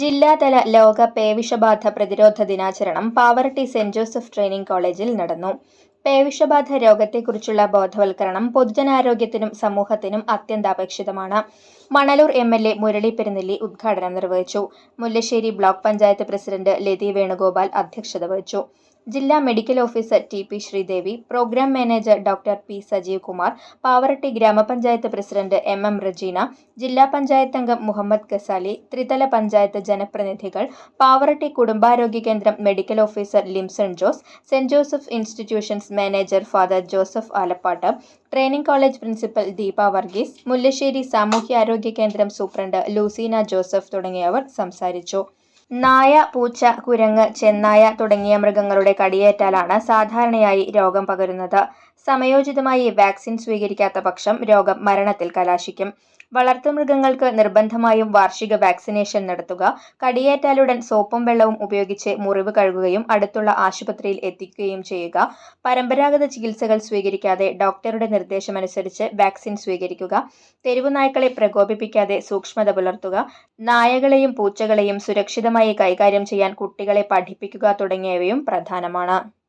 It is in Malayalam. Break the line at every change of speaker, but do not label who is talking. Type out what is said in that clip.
ജില്ലാതല ലോക പേവിഷബാധ പ്രതിരോധ ദിനാചരണം പാവറട്ടി സെന്റ് ജോസഫ് ട്രെയിനിംഗ് കോളേജിൽ നടന്നു. പേവിഷബാധ രോഗത്തെക്കുറിച്ചുള്ള ബോധവൽക്കരണം പൊതുജനാരോഗ്യത്തിനും സമൂഹത്തിനും അത്യന്താപേക്ഷിതമാണ്. Manalur M L A Murali Perunnelli ഉദ്ഘാടനം നിർവഹിച്ചു. മുല്ലശ്ശേരി ബ്ലോക്ക് പഞ്ചായത്ത് പ്രസിഡന്റ് ലതി വേണുഗോപാൽ അധ്യക്ഷത വഹിച്ചു. ജില്ലാ medical officer T P Sreedevi programme manager doctor P Sajeev Kumar Pavaratty ഗ്രാമപഞ്ചായത്ത് പ്രസിഡന്റ് എം എം റജീന ജില്ലാ പഞ്ചായത്ത് അംഗം മുഹമ്മദ് ഖസാലി ത്രിതല പഞ്ചായത്ത് ജനപ്രതിനിധികൾ പാവറട്ടി കുടുംബാരോഗ്യ കേന്ദ്രം medical officer Limson Jose Saint Joseph institutions manager father Joseph Alappatt training college principal Deepa Varghese Mullassery സാമൂഹ്യാരോഗ്യ കേന്ദ്രം സൂപ്രണ്ട് ലൂസീന ജോസഫ് തുടങ്ങിയവർ സംസാരിച്ചു. നായ പൂച്ച കുരങ്ങ് ചെന്നായ തുടങ്ങിയ മൃഗങ്ങളുടെ കടിയേറ്റാലാണ് സാധാരണയായി രോഗം പകരുന്നത്. സമയോചിതമായി വാക്സിൻ സ്വീകരിക്കാത്ത പക്ഷം രോഗം മരണത്തിൽ കലാശിക്കും. വളർത്തുമൃഗങ്ങൾക്ക് നിർബന്ധമായും വാർഷിക വാക്സിനേഷൻ നടത്തുക കടിയേറ്റാലുടൻ സോപ്പും വെള്ളവും ഉപയോഗിച്ച് മുറിവ് കഴുകുകയും അടുത്തുള്ള ആശുപത്രിയിൽ എത്തിക്കുകയും ചെയ്യുക പരമ്പരാഗത ചികിത്സകൾ സ്വീകരിക്കാതെ ഡോക്ടറുടെ നിർദ്ദേശമനുസരിച്ച് വാക്സിൻ സ്വീകരിക്കുക തെരുവു നായ്ക്കളെ പ്രകോപിപ്പിക്കാതെ സൂക്ഷ്മത പുലർത്തുക നായകളെയും പൂച്ചകളെയും സുരക്ഷിതമായി കൈകാര്യം ചെയ്യാൻ കുട്ടികളെ പഠിപ്പിക്കുക തുടങ്ങിയവയും പ്രധാനമാണ്